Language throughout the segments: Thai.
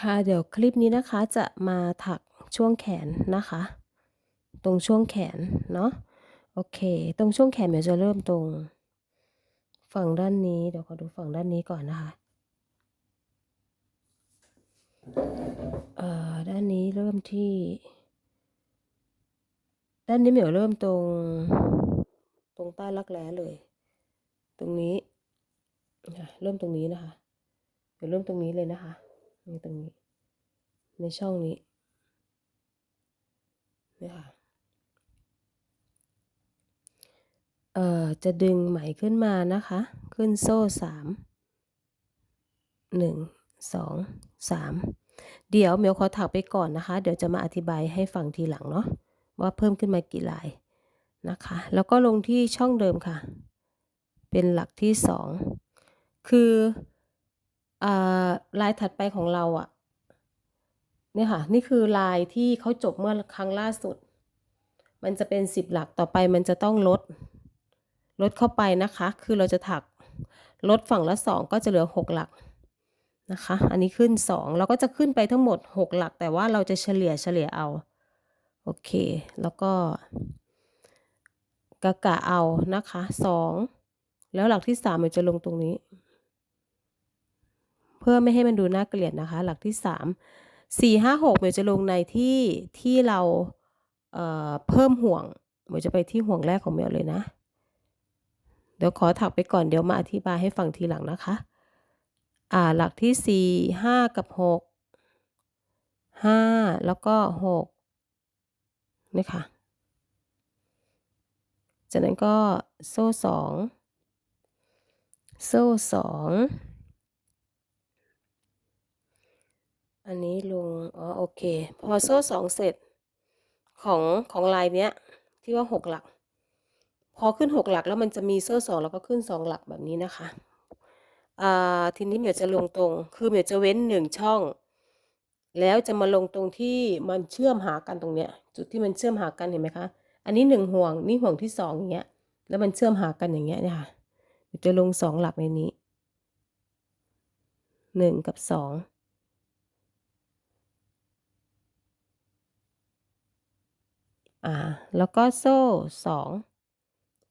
ค่ะเดี๋ยวคลิปนี้นะคะจะมาถักช่วงแขนนะคะ ตรงช่วงแขนเนาะโอเค ตรงช่วงแขนเดี๋ยวจะเริ่มตรงฝั่งด้านนี้เดี๋ยวขอดูฝั่งด้านนี้ก่อนนะคะเอ่อด้านนี้เริ่มที่ ด้านนี้เหมียวเริ่มตรง ตรงใต้รักแร้เลย ตรงนี้เริ่มตรงนี้นะคะเดี๋ยวเริ่มตรงนี้เลยนะคะ นี่ตรงนี้ ในช่องนี้นี่ค่ะเอ่อจะดึงไหมขึ้นมานะคะ ขึ้นโซ่สามหนึ่งสองสามเดี๋ยวเมียวขอถักไปก่อนนะคะ เดี๋ยวจะมาอธิบายให้ฟังทีหลังเนาะว่าเพิ่มขึ้นมากี่ลายนะคะ แล้วก็ลงที่ช่องเดิมค่ะ เป็นหลักที่สองคือ ลายถัดไปของเราอะ่ะเนี่ยค่ะ นี่คือลายที่เขาจบเมื่อครั้งล่าสุด มันจะเป็นสิบหลักต่อไปมันจะต้องลด ลดเข้าไปนะคะ คือเราจะถักลดฝั่งละสองก็จะเหลือหกหลักนะคะ อันนี้ขึ้นสองเราก็จะขึ้นไปทั้งหมดหกหลัก แต่ว่าเราจะเฉลี่ยเฉลี่ยเอา โอเค แล้วก็กะกะเอานะคะสองแล้วหลักที่สามมันจะลงตรงนี้ พื่อไม่ให้มันดูน่าเกลียดนะคะ หลักที่สามสี่ห้าหกมันจะลงในที่ที่เราเเพิ่มห่วงเดี๋ยวจะไปที่ห่วงแรกของเมลเลยนะ เดี๋ยวขอถักไปก่อนเดี๋ยวมาอธิบายให้ฟังทีหลังนะคะ อ่าหลักที่สี่ห้ากับหกห้าแล้วก็หกนี่ค่ะ จากนั้นก็โซ่สองโซ่ส อันนี้ลง อ๋อ โอเค พอโซ่สองเสร็จของของลายเนี้ย ที่ว่าหกหลัก พอขึ้นหกหลักแล้วมันจะมีโซ่สองแล้วก็ขึ้นสองหลักแบบนี้นะคะอ่าทีนี้เหมียวจะลงตรง คือเหมียวจะเว้นหนึ่งช่อง แล้วจะมาลงตรงที่มันเชื่อมหากันตรงเนี้ย จุดที่มันเชื่อมหากันเห็นไหมคะ อันนี้หนึ่งห่วง นี่ห่วงที่สองอย่างเงี้ย แล้วมันเชื่อมหากันอย่างเงี้ยเนี่ยค่ะจะลงสองหลักในนี้หนึ่งกับสอง อ่าแล้วก็โซ่สอง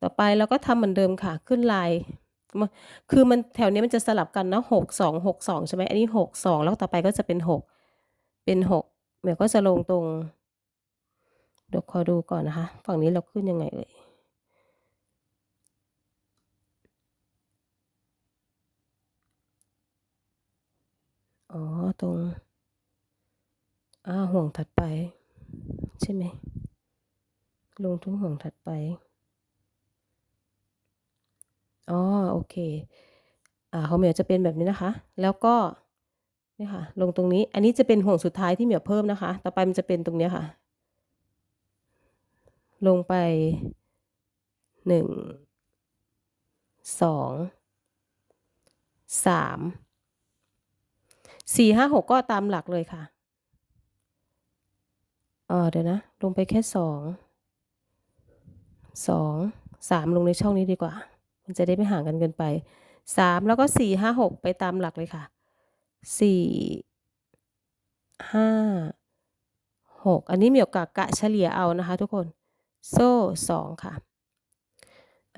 ต่อไปเราก็ทำเหมือนเดิมค่ะ ขึ้นลายคือมันแถวนี้มันจะสลับกันนะหกสองหกสองใช่ไหมอันนี้หกสองแล้วต่อไปก็จะเป็นหกเป็นหกเดี๋ยวก็จะลงตรงเดี๋ยวขอดูก่อนนะคะ ฝั่งนี้เราขึ้นยังไงเอ่ยอ๋อตรงอ่าห่วงถัดไป ใช่ไหม ลงทุกห่วงถัดไป อ๋อ โอเค อ่าของเหมียวจะเป็นแบบนี้นะคะ แล้วก็นี่ค่ะ ลงตรงนี้ อันนี้จะเป็นห่วงสุดท้ายที่เหมียวเพิ่มนะคะ ต่อไปมันจะเป็นตรงนี้ค่ะ ลงไปหนึ่งสองสามสี่ห้าหกก็ตามหลักเลยค่ะ เออเดี๋ยวนะ ลงไปแค่สอง สองสามลงในช่องนี้ดีกว่า มันจะได้ไม่ห่างกันเกินไปสามแล้วก็สี่ห้าหกไปตามหลักเลยค่ะสี่ห้าหกอันนี้มีโอกาสกะเฉลี่ยเอานะคะทุกคน โซ่สองค่ะ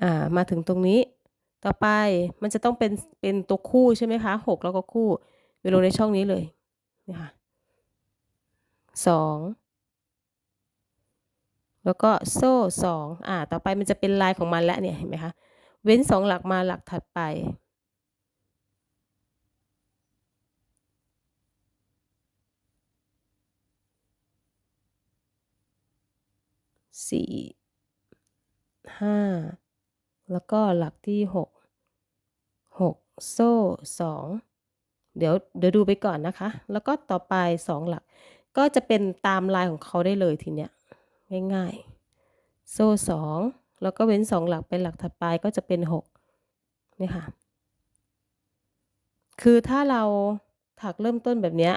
อ่า มาถึงตรงนี้ ต่อไปมันจะต้องเป็น เป็นตัวคู่ใช่ไหมคะหกแล้วก็คู่ไปลงในช่องนี้เลยนี่ค่ะสอง แล้วก็โซ่สองอ่า ต่อไปมันจะเป็นลายของมันแล้วเนี่ยเห็นไหมคะ เว้นสองหลักมาหลักถัดไป สี่ห้าแล้วก็หลักที่หกหกโซ่สองเดี๋ยวเดี๋ยวดูไปก่อนนะคะ แล้วก็ต่อไปสองหลัก ก็จะเป็นตามลายของเขาได้เลยทีเนี้ย ง่ายๆ โซ่สองแล้วก็เว้นสองหลักเป็นหลักถัดไปก็จะเป็นหกนี่ค่ะ คือถ้าเราถักเริ่มต้นแบบเนี้ย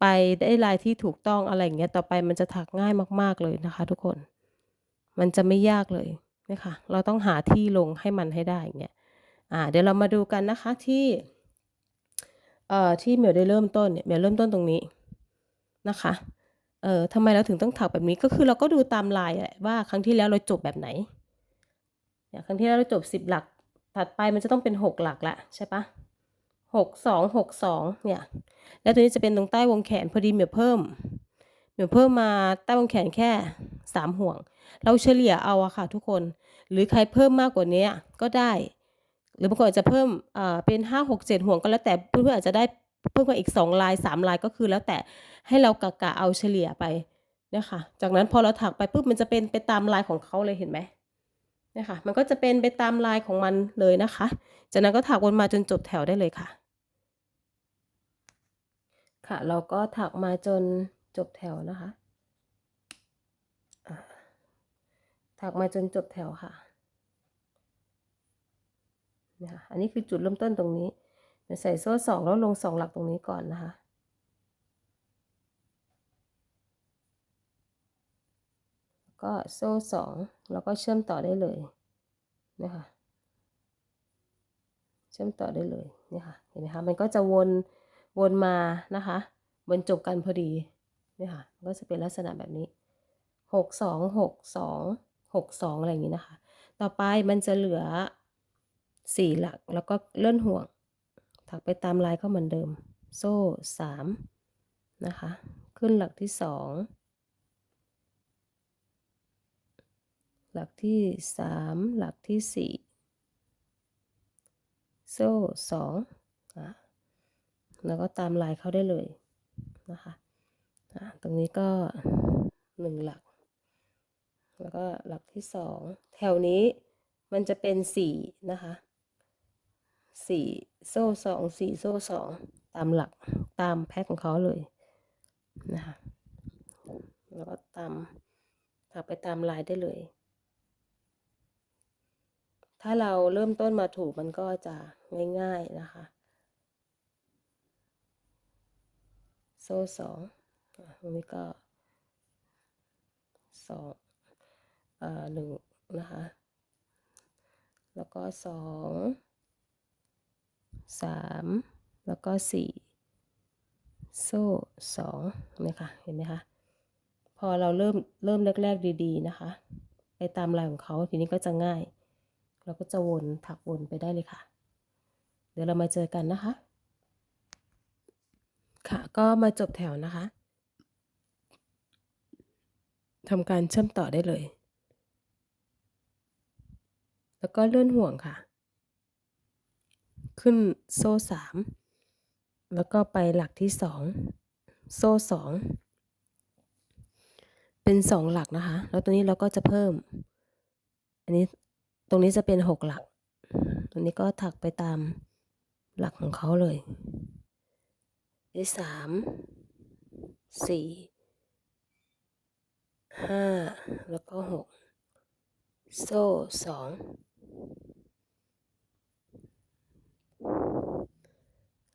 ไปได้ลายที่ถูกต้องอะไรอย่างเงี้ยต่อไปมันจะถักง่ายมาก ๆเลยนะคะ ทุกคน มันจะไม่ยากเลยนะคะเราต้องหาที่ลงให้มันให้ได้อย่างเงี้ยอ่าเดี๋ยวเรามาดูกันนะคะที่เอ่อที่เหมียวได้เริ่มต้นเนี่ยเหมียวเริ่มต้นตรงนี้นะคะ เอ่อทำไมเราถึงต้องถักแบบนี้ก็คือเราก็ดูตามลายแหละว่าครั้งที่แล้วเราจบแบบไหนเนี่ยครั้งที่แล้วเราจบสิบหลัก ถัดไปมันจะต้องเป็นหกหลักละใช่ปะหกสองหกสองเนี่ย แล้วตัวนี้จะเป็นตรงใต้วงแขนพอดีเหมียวเพิ่มเหมียวเพิ่มมาใต้วงแขนแค่สามห่วง เราเฉลี่ยเอาอะค่ะทุกคน หรือใครเพิ่มมากกว่านี้ก็ได้ หรือบางคนอาจจะเพิ่มอ่าเป็นห้าหกเจ็ดห่วงก็แล้วแต่เพื่อนๆอาจจะได้ เพิ่มมาอีกสองลายสามลายก็คือแล้วแต่ให้เรากะกะเอาเฉลี่ยไปเนี่ยค่ะจากนั้นพอเราถักไปปุ๊บมันจะเป็นไปตามลายของเขาเลยเห็นไหมเนี่ยค่ะมันก็จะเป็นไปตามลายของมันเลยนะคะ จากนั้นก็ถักวนมาจนจบแถวได้เลยค่ะ ค่ะเราก็ถักมาจนจบแถวนะคะถักมาจนจบแถวค่ะนะคะอันนี้คือจุดเริ่มต้นตรงนี้ ใส่โซ่สองแล้วลงสองหลักตรงนี้ก่อนนะคะ ก็โซ่สองแล้วก็เชื่อมต่อได้เลยนะคะ เชื่อมต่อได้เลยเนี่ยค่ะ เห็นไหมคะ มันก็จะวนวนมานะคะบรรจบกันพอดีเนี่ยค่ะ ก็จะเป็นลักษณะแบบนี้หกสองหกสองหกสองอะไรอย่างนี้นะคะ ต่อไปมันจะเหลือสี่หลักแล้วก็เลื่อนห่วง ถักไปตามลายก็เหมือนเดิม โซ่สามนะคะ ขึ้นหลักที่สองหลักที่สามหลักที่สี่โซ่สองอะแล้วก็ตามลายเขาได้เลยนะคะอะตรงนี้ก็หนึ่งหลัก แล้วก็หลักที่สองแถวนี้มันจะเป็นสี่นะคะ สี่โซ่สองสี่โซ่สองตามหลักตามแพ็คของเขาเลยนะคะแล้วก็ตามถักไปตามลายได้เลย ถ้าเราเริ่มต้นมาถูกมันก็จะง่ายๆนะคะ โซ่สองตรงนี้ก็สองอ่าหนึ่งนะคะ แล้วก็สอง สามแล้วก็สี่โซ่สองเนี่ยค่ะเห็นไหมคะ พอเราเริ่มเริ่มแรก ๆ ดีๆนะคะ ไปตามลายของเขาทีนี้ก็จะง่าย เราก็จะวนถักวนไปได้เลยค่ะ เดี๋ยวเรามาเจอกันนะคะ ค่ะก็มาจบแถวนะคะทำการเชื่อมต่อได้เลย แล้วก็เลื่อนห่วงค่ะ ขึ้นโซ่สามแล้วก็ไปหลักที่สองโซ่สองเป็นสองหลักนะคะ แล้วตัวนี้เราก็จะเพิ่ม อันนี้ตรงนี้จะเป็นหกหลัก ตรงนี้ก็ถักไปตามหลักของเขาเลยที่สามสี่ห้าแล้วก็หกโซ่สอง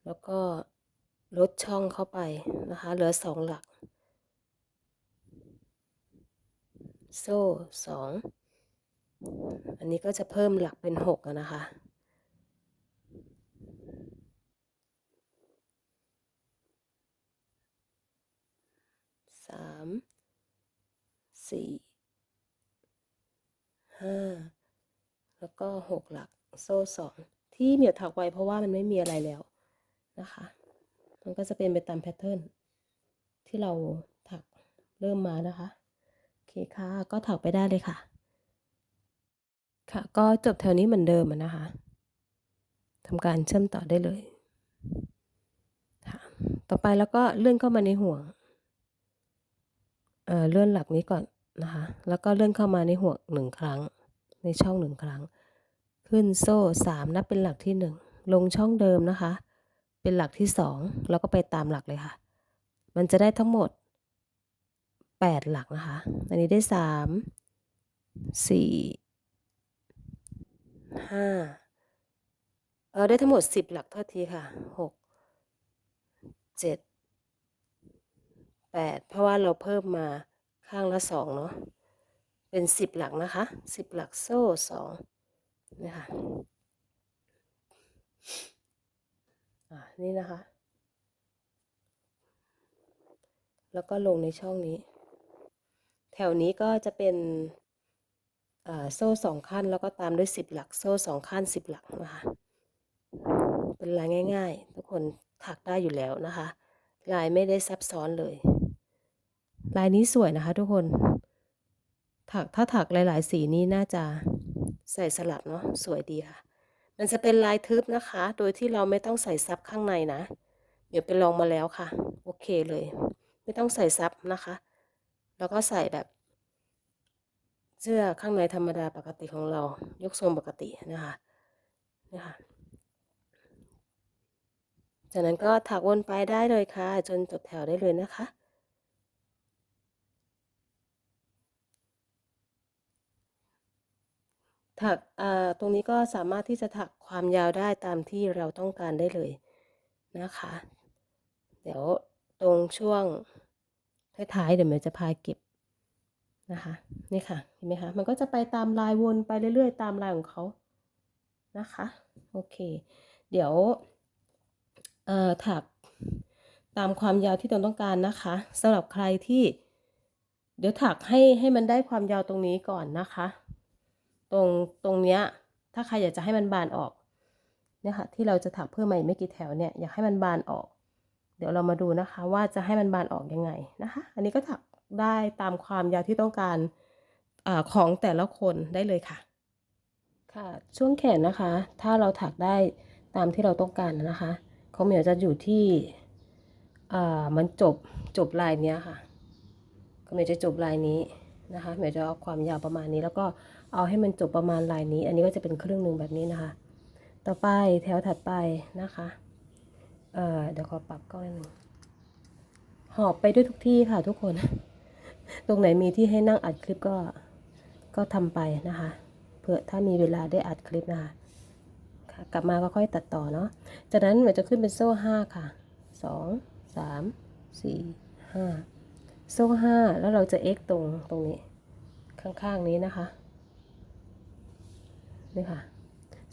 แล้วก็ ลดช่องเข้าไปนะคะ เหลือสองหลัก โซ่สองอันนี้ก็จะเพิ่มหลักเป็นหกนะคะสามสี่ห้าแล้วก็หกหลักโซ่สองที่เหมียวถักไว้เพราะว่ามันไม่มีอะไรแล้วนะคะ มันก็จะเป็นไปตามแพทเทิร์นที่เราถักเริ่มมานะคะโอเคค่ะก็ถักไปได้เลยค่ะ ค่ะ ก็จบแถวนี้เหมือนเดิมนะคะทำการเชื่อมต่อได้เลยค่ะต่อไปแล้วก็เลื่อนเข้ามาในห่วงเอ่อเลื่อนหลักนี้ก่อนนะคะ แล้วก็เลื่อนเข้ามาในห่วงหนึ่งครั้ง ในช่องหนึ่งครั้ง ขึ้นโซ่สามนับเป็นหลักที่หนึ่งลงช่องเดิมนะคะ เป็นหลักที่สองแล้วก็ไปตามหลักเลยค่ะ มันจะได้ทั้งหมดแปดหลักนะคะ อันนี้ได้สามสี่ห้าเออได้ทั้งหมดสิบหลักท่าทีค่ะหกเจ็ดแปดเพราะว่าเราเพิ่มมาข้างละสองเนาะ เป็นสิบหลักนะคะสิบหลักโซ่สองนะคะ่านี่นะคะ แล้วก็ลงในช่องนี้ แถวนี้ก็จะเป็นโซ่สองขั้นแล้วก็ตามด้วยสิบหลัก โซ่สองขั้นสิบหลักนะคะเป็นลายง่าย ๆ ทุกคนถักได้อยู่แล้วนะคะ ลายไม่ได้ซับซ้อนเลย ลายนี้สวยนะคะ ทุกคน ถักถ้าถักหลาย ๆ สีนี้น่าจะใส่สลับเนาะสวยดีค่ะ มันจะเป็นลายทึบนะคะ โดยที่เราไม่ต้องใส่ซับข้างในนะ เดี๋ยวไปลองมาแล้วค่ะ โอเคเลย ไม่ต้องใส่ซับนะคะ แล้วก็ใส่แบบ เสื้อข้างในธรรมดาปกติของเรา ยกทรงปกตินะคะนะคะจากนั้นก็ถักวนไปได้เลยค่ะ จนจบแถวได้เลยนะคะ ถักตรงนี้ก็สามารถที่จะถักความยาวได้ตามที่เราต้องการได้เลยนะคะ เดี๋ยวตรงช่วงท้ายๆเดี๋ยวมย์จะพาเก็บนะคะนี่ค่ะเห็นไหมคะมันก็จะไปตามลายวนไปเรื่อย ๆ ตามลายของเขานะคะโอเค เดี๋ยวถักตามความยาวที่ตนต้องการนะคะสำหรับใครที่ เดี๋ยวถักให้ให้มันได้ความยาวตรงนี้ก่อนนะคะ ตรงตรงเนี้ยถ้าใครอยากจะให้มันบานออกเนี่ยค่ะที่เราจะถักเพิ่มมาอีกไม่กี่แถวเนี่ยอยากให้มันบานออก เดี๋ยวเรามาดูนะคะ ว่าจะให้มันบานออกยังไงนะคะ อันนี้ก็ถักได้ตามความยาวที่ต้องการอของแต่ละคนได้เลยค่ะ ค่ะช่วงแขนนะคะ ถ้าเราถักได้ตามที่เราต้องการนะคะเขาเหมียวจะอยู่ที่อ่ามันจบจบลายเนี้ยค่ะก็เหมียวจะจบลายนี้นะคะเหมียวจะเอาความยาวประมาณนี้แล้วก็ เอาให้มันจบประมาณลายนี้ อันนี้ก็จะเป็นครึ่งหนึ่งแบบนี้นะคะ ต่อไปแถวถัดไปนะคะเอ่อเดี๋ยวขอปรับกล้องนิดนึงหอบไปด้วยทุกที่ค่ะทุกคน ตรงไหนมีที่ให้นั่งอัดคลิปก็ก็ทำไปนะคะเพื่อถ้ามีเวลาได้อัดคลิปนะคะคะกลับมาก็ค่อยตัดต่อเนาะ จากนั้นมันจะขึ้นเป็นโซ่ห้าค่ะสองสามสี่ห้าโซ่ห้าแล้วเราจะ x ตรงตรงนี้ ข้างๆนี้นะคะ นี่ค่ะ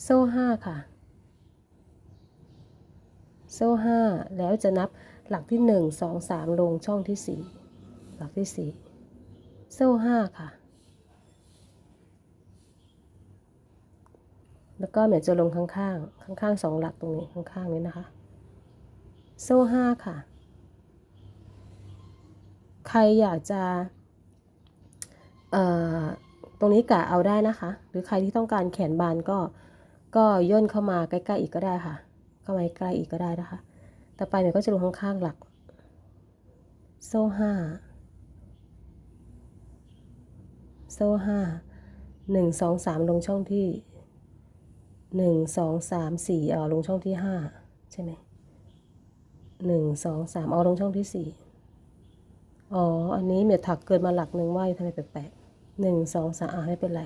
โซ่ห้าค่ะ โซ่ห้าแล้วจะนับหลักที่หนึ่งสองสามลงช่องที่สี่หลักที่สี่โซ่ห้าค่ะ แล้วก็เหมือนจะลงข้างๆ ข้างๆสองหลักตรงนี้ข้างๆนี้นะคะ โซ่ห้าค่ะ ใครอยากจะ เอ่อ ตรงนี้กะเอาได้นะคะ หรือใครที่ต้องการแขนบานก็ก็ย่นเข้ามาใกล้ๆอีกก็ได้ค่ะเข้ามาใกล้อีกก็ได้นะคะ ต่อไปเนี่ยก็จะลงข้างๆหลัก โซ่ห้าโซ่ห้าหนึ่งสองสามลงช่องที่หนึ่งสองสามสี่เอาลงช่องที่ห้าใช่ไหมหนึ่งสองสามเอาลงช่องที่สี่อ๋อ อันนี้เมียถักเกินมาหลักหนึ่งว่าทำไมแปลกๆ หนึ่งสองสามอ่าไม่เป็นไร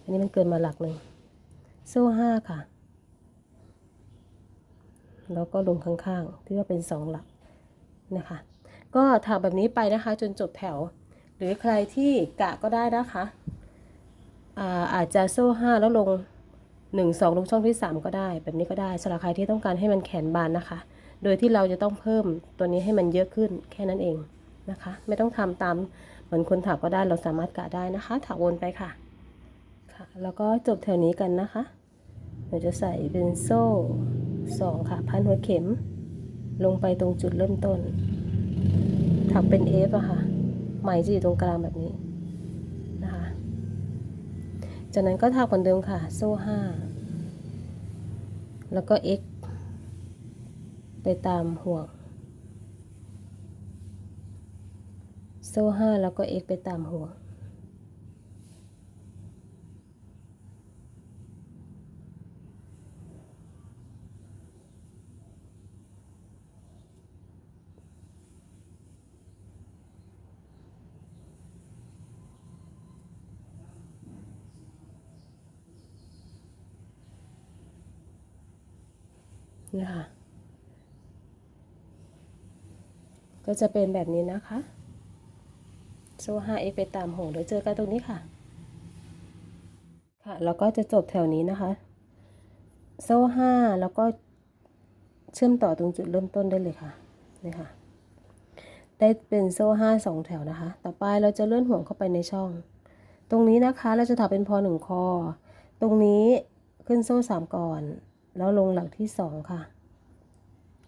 อันนี้มันเกินมาหลักหนึ่งโซ่ห้าค่ะ แล้วก็ลงข้างๆที่ว่าเป็นสองหลักนะคะ ก็ถักแบบนี้ไปนะคะ จนจบแถว หรือใครที่กะก็ได้นะคะอาอาจจะโซ่ห้าแล้วลงหนึ่งสองลงช่องที่สามก็ได้ แบบนี้ก็ได้สำหรับใครที่ต้องการให้มันแขนบานนะคะ โดยที่เราจะต้องเพิ่มตัวนี้ให้มันเยอะขึ้นแค่นั้นเองนะคะ ไม่ต้องทำตาม เหมือนคนถักก็ได้เราสามารถกะได้นะคะ ถักวนไปค่ะค่ะ แล้วก็จบแถวนี้กันนะคะเราจะใส่เป็นโซ่สองค่ะ พันหัวเข็ม ลงไปตรงจุดเริ่มต้น ถักเป็นเอฟอะค่ะไหมจะอยู่ตรงกลางแบบนี้นะคะจากนั้นก็ถักเหมือนเดิมค่ะ โซ่ห้าแล้วก็ x ไปตามห่วง โซ่ห้าแล้วก็ x ไปตามห่วนี่ค่ะก็จะเป็นแบบนี้นะคะ โซ่ 5x ไปตามห่วงเดี๋ยวเจอกันตรงนี้ค่ะ ค่ะแล้วก็จะจบแถวนี้นะคะ โซ่5แล้วก็เชื่อมต่อตรงจุดเริ่มต้นได้เลยค่ะนี่ค่ะ ได้เป็นโซ่ห้าสองแถวนะคะ ต่อไปเราจะเลื่อนห่วงเข้าไปในช่อง ตรงนี้นะคะเราจะถักเป็นพอหนึ่งคอ ตรงนี้ขึ้นโซ่สามก่อน แล้วลงหลักที่สองค่ะ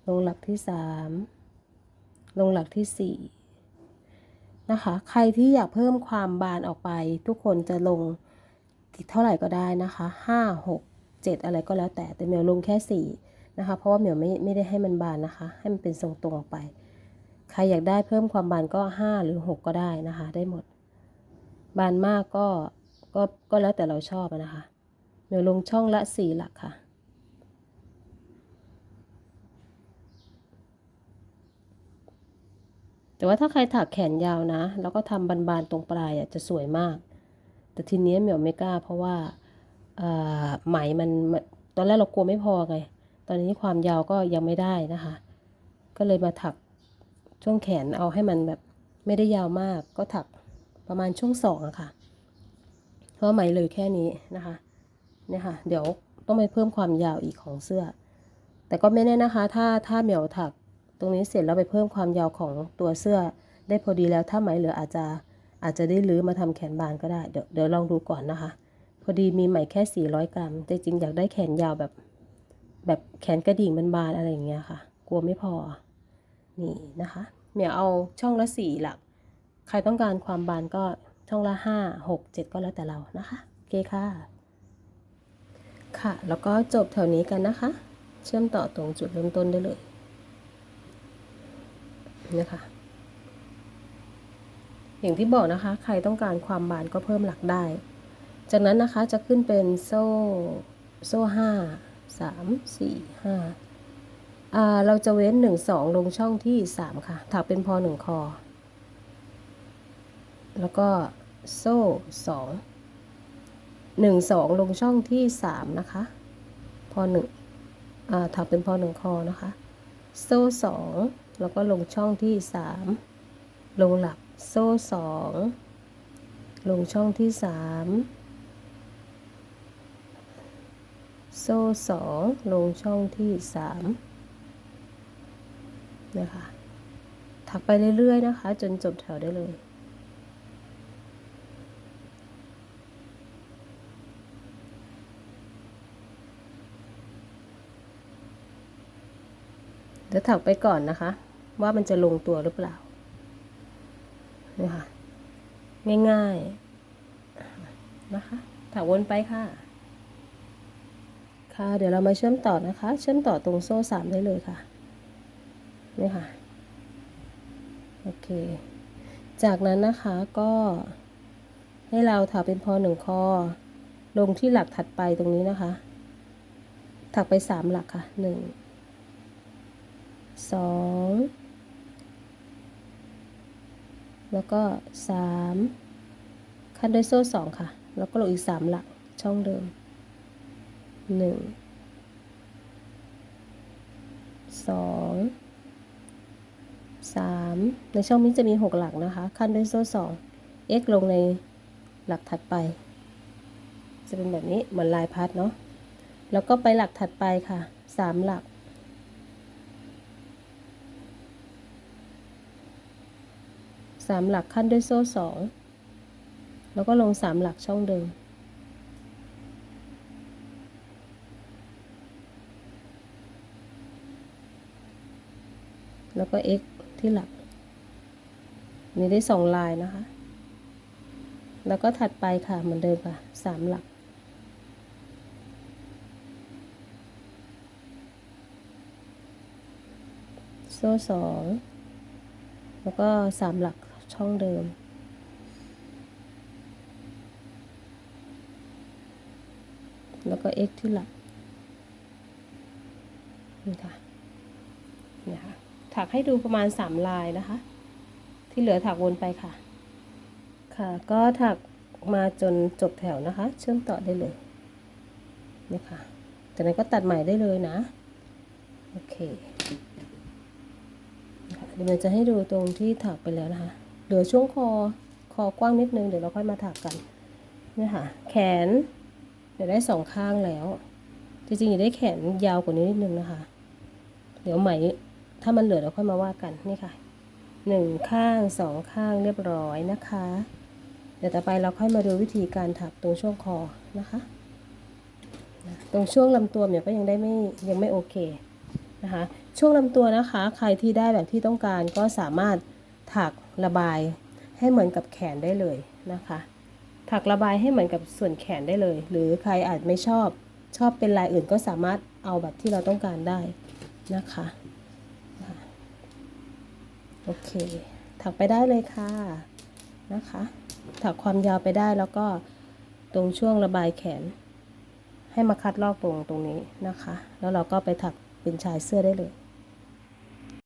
ลงหลักที่สามลงหลักที่สี่ นะคะ ใครที่อยากเพิ่มความบานออกไป ทุกคนจะลงเท่าไหร่ก็ได้นะคะห้าหกเจ็ดอะไรก็แล้วแต่แต่เหมียวลงแค่สี่นะคะ เพราะว่าเหมียวไม่ไม่ได้ให้มันบานนะคะ ให้มันเป็นทรงตรงออกไป ใครอยากได้เพิ่มความบานก็ห้าหรือหกก็ได้นะคะ ได้หมด บานมากก็ก็ก็แล้วแต่เราชอบนะคะ เหมียวลงช่องละสี่หลักค่ะ แต่ว่าถ้าใครถักแขนยาวนะ แล้วก็ทำบานๆตรงปลายอะจะสวยมาก แต่ทีนี้เหมียวไม่กล้า เพราะว่าเอ่อไหมมันตอนแรกเรากลัวไม่พอไง ตอนนี้ความยาวก็ยังไม่ได้นะคะ ก็เลยมาถักช่วงแขนเอาให้มันแบบไม่ได้ยาวมาก ก็ถักประมาณช่วงสองอะค่ะ เพราะไหมเลยแค่นี้นะคะเนี่ยค่ะ เดี๋ยวต้องไปเพิ่มความยาวอีกของเสื้อ แต่ก็ไม่แน่นะคะ ถ้าถ้าเหมียวถัก ตรงนี้เสร็จแล้วไปเพิ่มความยาวของตัวเสื้อ ได้พอดีแล้วถ้าไหมเหลืออาจจะอาจจะได้รื้อมาทำแขนบานก็ได้เดี๋ยวเดี๋ยวลองดูก่อนนะคะ พอดีมีไหมแค่ 400 กรัม แต่จริงอยากได้แขนยาวแบบ แบบแขนกระดิ่งบานๆอะไรอย่างเงี้ยค่ะ กลัวไม่พอ นี่นะคะเหมียวเอาช่องละสี่หลัก ใครต้องการความบานก็ช่องละห้าหกเจ็ดก็แล้วแต่เรานะคะโอเคค่ะ ค่ะ แล้วก็จบแถวนี้กันนะคะ เชื่อมต่อตรงจุดเริ่มต้นได้เลย นะคะ อย่างที่บอกนะคะ ใครต้องการความบานก็เพิ่มหลักได้ จากนั้นนะคะจะขึ้นเป็นโซ่โซ่ห้าสามสี่ห้าเราจะเว้นหนึ่งสองลงช่องที่สามค่ะ ถักเป็นพอหนึ่งคอ แล้วก็โซ่สองหนึ่งสองลงช่องที่สามนะคะพอหนึ่งถักเป็นพอหนึ่งคอนะคะ โซ่สอง แล้วก็ลงช่องที่สามลงหลักโซ่สองลงช่องที่สามโซ่สองลงช่องที่สามนะคะ ถักไปเรื่อย ๆ นะคะ จนจบแถวได้เลยเดี๋ยวถักไปก่อนนะคะ ว่ามันจะลงตัวหรือเปล่านะคะง่ายๆนะคะถักวนไปค่ะ ค่ะ เดี๋ยวเรามาเชื่อมต่อนะคะ เชื่อมต่อตรงโซ่สามได้เลยค่ะ นี่ค่ะ โอเค จากนั้นนะคะก็ให้เราถักเป็นพอหนึ่งคอ ลงที่หลักถัดไปตรงนี้นะคะ ถักไปสามหลักค่ะหนึ่งสอง แล้วก็สามขั้นด้วยโซ่สองค่ะ แล้วก็ลงอีกสามหลักช่องเดิมหนึ่งสองสามในช่องนี้จะมีหกหลักนะคะขั้นด้วยโซ่สอง x ลงในหลักถัดไป จะเป็นแบบนี้เหมือนลายพัดเนาะแล้วก็ไปหลักถัดไปค่ะสามหลัก สามหลักขั้นด้วยโซ่สองแล้วก็ลงสามหลักช่องเดิม แล้วก็ x ที่หลัก นี่ได้สองลายนะคะ แล้วก็ถัดไปค่ะเหมือนเดิมค่ะสามหลักโซ่สอง แล้วก็สามหลัก ช่องเดิม แล้วก็ x ที่หลัก นี่ค่ะนี่ค่ะ ถักให้ดูประมาณสามลายนะคะ ที่เหลือถักวนไปค่ะ ค่ะ ก็ถักมาจนจบแถวนะคะ เชื่อมต่อได้เลยนี่ค่ะจากนั้นก็ตัดใหม่ได้เลยนะ โอเคเดี๋ยวจะให้ดูตรงที่ถักไปแล้วนะคะ เหลือช่วงคอ คอกว้างนิดนึง เดี๋ยวเราค่อยมาถักกันนี่ค่ะ แขน เดี๋ยวได้สองข้างแล้ว จริงๆอยากได้แขนยาวกว่านี้นิดนึงนะคะ เดี๋ยวไหม ถ้ามันเหลือเราค่อยมาว่ากัน นี่ค่ะหนึ่งข้างสองข้างเรียบร้อยนะคะ เดี๋ยวต่อไปเราค่อยมาดูวิธีการถักตรงช่วงคอนะคะนะตรงช่วงลำตัวเนี่ยก็ยังได้ไม่ยังไม่โอเคนะคะ ช่วงลำตัวนะคะ ใครที่ได้แบบที่ต้องการก็สามารถถัก ระบายให้เหมือนกับแขนได้เลยนะคะ ถักระบายให้เหมือนกับส่วนแขนได้เลย หรือใครอาจไม่ชอบชอบเป็นลายอื่นก็สามารถเอาแบบที่เราต้องการได้นะคะโอเค ถักไปได้เลยค่ะนะคะ ถักความยาวไปได้แล้วก็ตรงช่วงระบายแขน ให้มาคัดลอกตรงตรงนี้นะคะ แล้วเราก็ไปถักเป็นชายเสื้อได้เลย